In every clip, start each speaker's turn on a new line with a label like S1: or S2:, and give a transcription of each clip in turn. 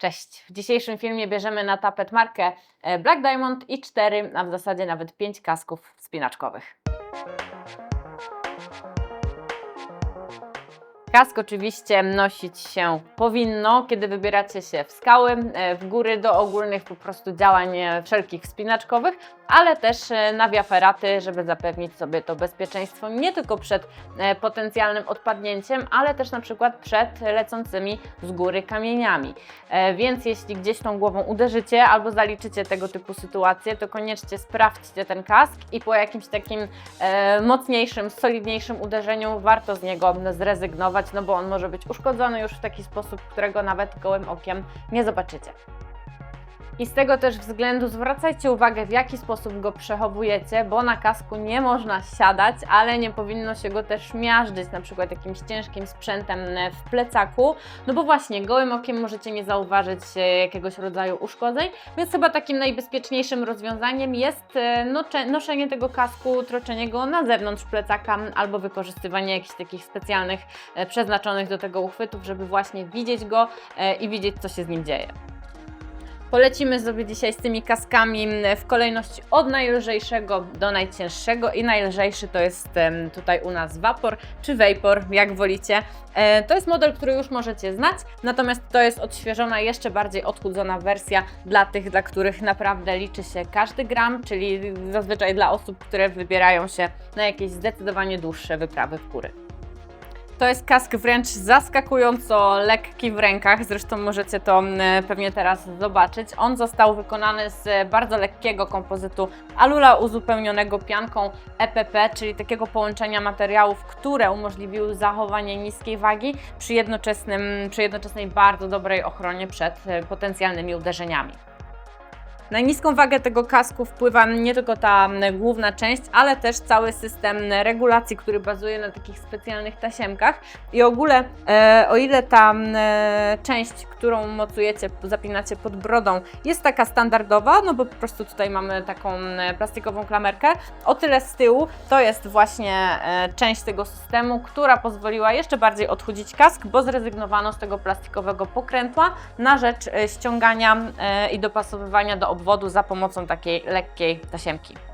S1: Cześć! W dzisiejszym filmie bierzemy na tapet markę e, Black Diamond i 4, a w zasadzie nawet 5 kasków spinaczkowych. Kask oczywiście nosić się powinno, kiedy wybieracie się w skały, e, w góry do ogólnych po prostu działań e, wszelkich wspinaczkowych, ale też e, na wiaferaty, żeby zapewnić sobie to bezpieczeństwo nie tylko przed potencjalnym odpadnięciem, ale też na przykład przed lecącymi z góry kamieniami. Więc jeśli gdzieś tą głową uderzycie albo zaliczycie tego typu sytuacje, to koniecznie sprawdźcie ten kask i po jakimś takim mocniejszym, solidniejszym uderzeniu warto z niego zrezygnować, no bo on może być uszkodzony już w taki sposób, którego nawet gołym okiem nie zobaczycie. I z tego też względu zwracajcie uwagę, w jaki sposób go przechowujecie, bo na kasku nie można siadać, ale nie powinno się go też miażdżyć, na przykład jakimś ciężkim sprzętem e, w plecaku, no bo właśnie gołym okiem możecie nie zauważyć e, jakiegoś rodzaju uszkodzeń, więc chyba takim najbezpieczniejszym rozwiązaniem jest e, noszenie tego kasku, troczenie go na zewnątrz plecaka albo wykorzystywanie jakichś takich specjalnych, przeznaczonych do tego uchwytów, żeby właśnie widzieć go i widzieć, co się z nim dzieje. Polecimy sobie dzisiaj z tymi kaskami w kolejności od najlżejszego do najcięższego i najlżejszy to jest tutaj u nas Vapor czy Vapor, jak wolicie. E, To jest model, który już możecie znać, natomiast to jest odświeżona, jeszcze bardziej odchudzona wersja dla tych, dla których naprawdę liczy się każdy gram, czyli zazwyczaj dla osób, które wybierają się na jakieś zdecydowanie dłuższe wyprawy w góry. To jest kask wręcz zaskakująco lekki w rękach, zresztą możecie to mm, pewnie teraz zobaczyć. On został wykonany z bardzo lekkiego kompozytu alula uzupełnionego pianką EPP, czyli takiego połączenia materiałów, które umożliwiły zachowanie niskiej wagi przy, jednoczesnym, przy jednoczesnej bardzo dobrej ochronie przed e, potencjalnymi uderzeniami. Na niską wagę tego kasku wpływa nie tylko ta główna część, ale też cały system regulacji, który bazuje na takich specjalnych tasiemkach. I ogóle, e, o ile ta e, część, którą mocujecie, zapinacie pod brodą, jest taka standardowa, no bo po prostu tutaj mamy taką plastikową klamerkę, o tyle z tyłu to jest właśnie e, część tego systemu, która pozwoliła jeszcze bardziej odchudzić kask, bo zrezygnowano z tego plastikowego pokrętła na rzecz e, ściągania e, i dopasowywania do obwodu za pomocą takiej lekkiej tasiemki.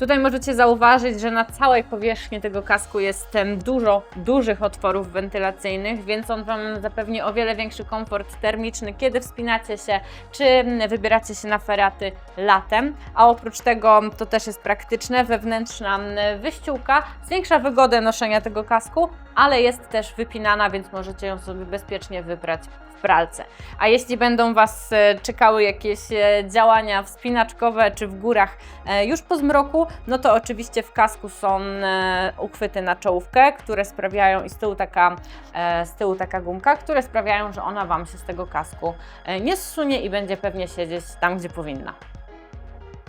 S1: Tutaj możecie zauważyć, że na całej powierzchni tego kasku jest em, dużo dużych otworów wentylacyjnych, więc on Wam zapewni o wiele większy komfort termiczny, kiedy wspinacie się, czy wybieracie się na feraty latem. A oprócz tego to też jest praktyczne, wewnętrzna wyściółka zwiększa wygodę noszenia tego kasku, ale jest też wypinana, więc możecie ją sobie bezpiecznie wyprać w pralce. A jeśli będą Was e, czekały jakieś e, działania wspinaczkowe czy w górach e, już po zmroku, no to oczywiście w kasku są e, uchwyty na czołówkę, które sprawiają i z tyłu taka, e, z tyłu taka gumka, które sprawiają, że ona Wam się z tego kasku e, nie zsunie i będzie pewnie siedzieć tam, gdzie powinna.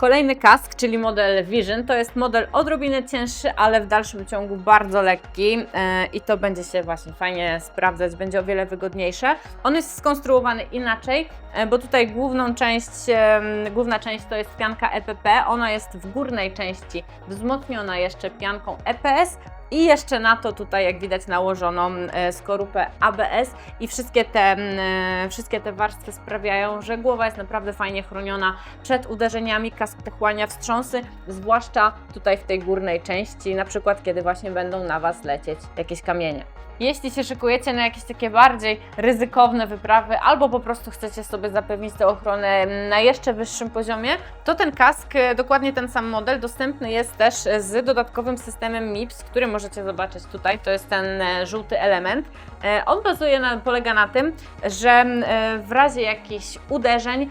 S1: Kolejny kask, czyli model Vision, to jest model odrobinę cięższy, ale w dalszym ciągu bardzo lekki e, i to będzie się właśnie fajnie sprawdzać, będzie o wiele wygodniejsze. On jest skonstruowany inaczej, e, bo tutaj główną część, em, główna część to jest pianka EPP, ona jest w górnej części wzmocniona jeszcze pianką EPS, i jeszcze na to tutaj, jak widać, nałożoną e, skorupę ABS i wszystkie te, e, wszystkie te warstwy sprawiają, że głowa jest naprawdę fajnie chroniona przed uderzeniami, kask wchłania wstrząsy, zwłaszcza tutaj w tej górnej części, na przykład kiedy właśnie będą na Was lecieć jakieś kamienie. Jeśli się szykujecie na jakieś takie bardziej ryzykowne wyprawy, albo po prostu chcecie sobie zapewnić tę ochronę na jeszcze wyższym poziomie, to ten kask, e, dokładnie ten sam model, dostępny jest też z dodatkowym systemem MIPS, który możecie zobaczyć tutaj. To jest ten e, żółty element. E, On bazuje na, polega na tym, że w razie jakichś uderzeń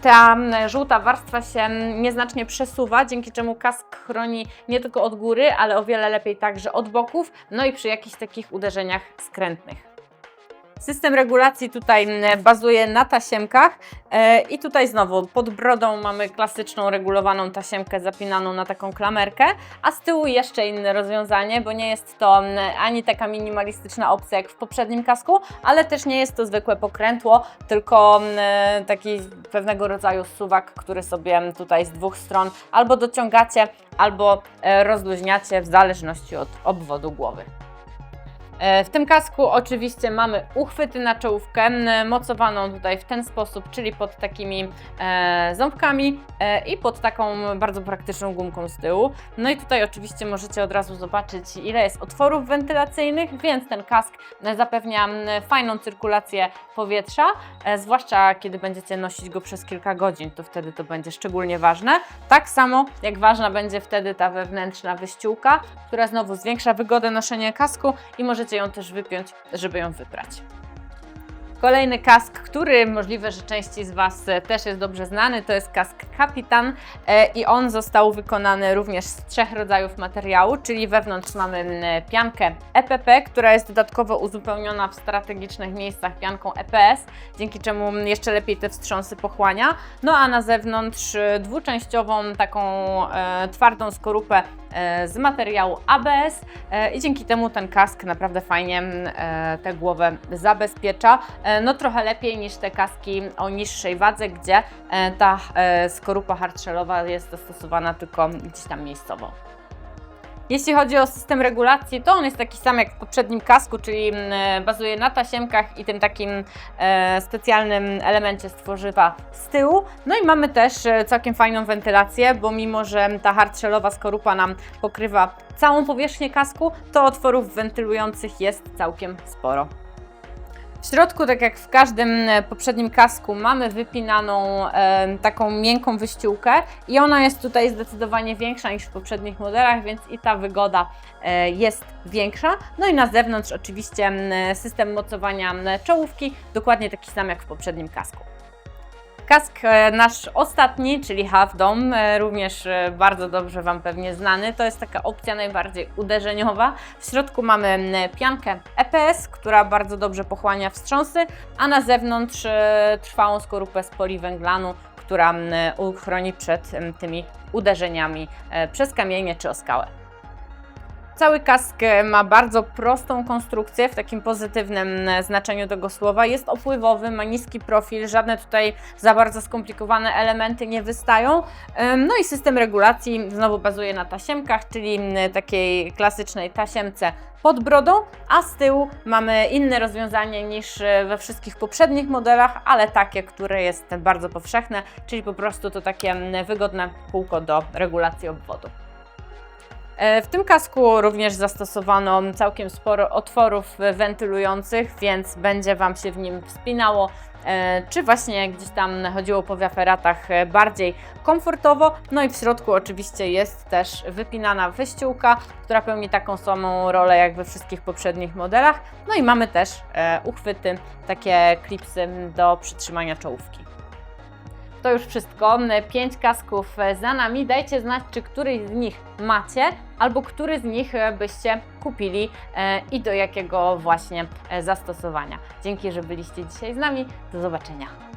S1: ta żółta warstwa się nieznacznie przesuwa, dzięki czemu kask chroni nie tylko od góry, ale o wiele lepiej także od boków, no i przy jakichś takich uderzeniach skrętnych. System regulacji tutaj mm, bazuje na tasiemkach e, i tutaj znowu pod brodą mamy klasyczną regulowaną tasiemkę zapinaną na taką klamerkę, a z tyłu jeszcze inne rozwiązanie, bo nie jest to mm, ani taka minimalistyczna opcja jak w poprzednim kasku, ale też nie jest to zwykłe pokrętło, tylko mm, taki pewnego rodzaju suwak, który sobie tutaj z dwóch stron albo dociągacie, albo e, rozluźniacie w zależności od obwodu głowy. E, W tym kasku oczywiście mamy uchwyty na czołówkę, mocowaną tutaj w ten sposób, czyli pod takimi e, ząbkami e, i pod taką bardzo praktyczną gumką z tyłu. No i tutaj oczywiście możecie od razu zobaczyć, ile jest otworów wentylacyjnych, więc ten kask zapewnia fajną cyrkulację powietrza, zwłaszcza kiedy będziecie nosić go przez kilka godzin, to wtedy to będzie szczególnie ważne. Tak samo jak ważna będzie wtedy ta wewnętrzna wyściółka, która znowu zwiększa wygodę noszenia kasku i możecie ją też wypiąć, żeby ją wyprać. Kolejny kask, który możliwe, że części z Was e, też jest dobrze znany, to jest kask Kapitan e, i on został wykonany również z trzech rodzajów materiału, czyli wewnątrz mamy piankę EPP, która jest dodatkowo uzupełniona w strategicznych miejscach pianką EPS, dzięki czemu jeszcze lepiej te wstrząsy pochłania. No a na zewnątrz e, dwuczęściową taką twardą skorupę z materiału ABS e, i dzięki temu ten kask naprawdę fajnie e, tę głowę zabezpiecza. E, No trochę lepiej niż te kaski o niższej wadze, gdzie e, ta e, skorupa hardshellowa jest dostosowana tylko gdzieś tam miejscowo. Jeśli chodzi o system regulacji, to on jest taki sam jak w poprzednim kasku, czyli mm, e, bazuje na tasiemkach i tym takim e, specjalnym elemencie z tworzywa z tyłu. No i mamy też e, całkiem fajną wentylację, bo mimo, że ta hardshellowa skorupa nam pokrywa całą powierzchnię kasku, to otworów wentylujących jest całkiem sporo. W środku, tak jak w każdym e, poprzednim kasku, mamy wypinaną e, taką miękką wyściółkę i ona jest tutaj zdecydowanie większa niż w poprzednich modelach, więc i ta wygoda e, jest większa. No i na zewnątrz oczywiście system mocowania czołówki, dokładnie taki sam jak w poprzednim kasku. Kask e, nasz ostatni, czyli Half Dome, e, również e, bardzo dobrze Wam pewnie znany. To jest taka opcja najbardziej uderzeniowa. W środku mamy piankę EPS, która bardzo dobrze pochłania wstrząsy, a na zewnątrz trwałą skorupę z poliwęglanu, która uchroni przed tymi uderzeniami przez kamienie czy o skałę. Cały kask e, ma bardzo prostą konstrukcję w takim pozytywnym e, znaczeniu tego słowa. Jest opływowy, ma niski profil, żadne tutaj za bardzo skomplikowane elementy nie wystają. No i system regulacji znowu bazuje na tasiemkach, czyli takiej klasycznej tasiemce pod brodą, a z tyłu mamy inne rozwiązanie niż e, we wszystkich poprzednich modelach, ale takie, które jest bardzo powszechne, czyli po prostu to takie wygodne kółko do regulacji obwodu. E, W tym kasku również zastosowano całkiem sporo otworów wentylujących, więc będzie Wam się w nim wspinało, e, czy właśnie gdzieś tam chodziło po wiaferatach e, bardziej komfortowo. No i w środku oczywiście jest też wypinana wyściółka, która pełni taką samą rolę jak we wszystkich poprzednich modelach. No i mamy też uchwyty, takie klipsy do przytrzymania czołówki. To już wszystko. Pięć kasków e, za nami. Dajcie znać, czy któryś z nich macie, albo który z nich e, byście kupili e, i do jakiego właśnie e, zastosowania. Dzięki, że byliście dzisiaj z nami. Do zobaczenia.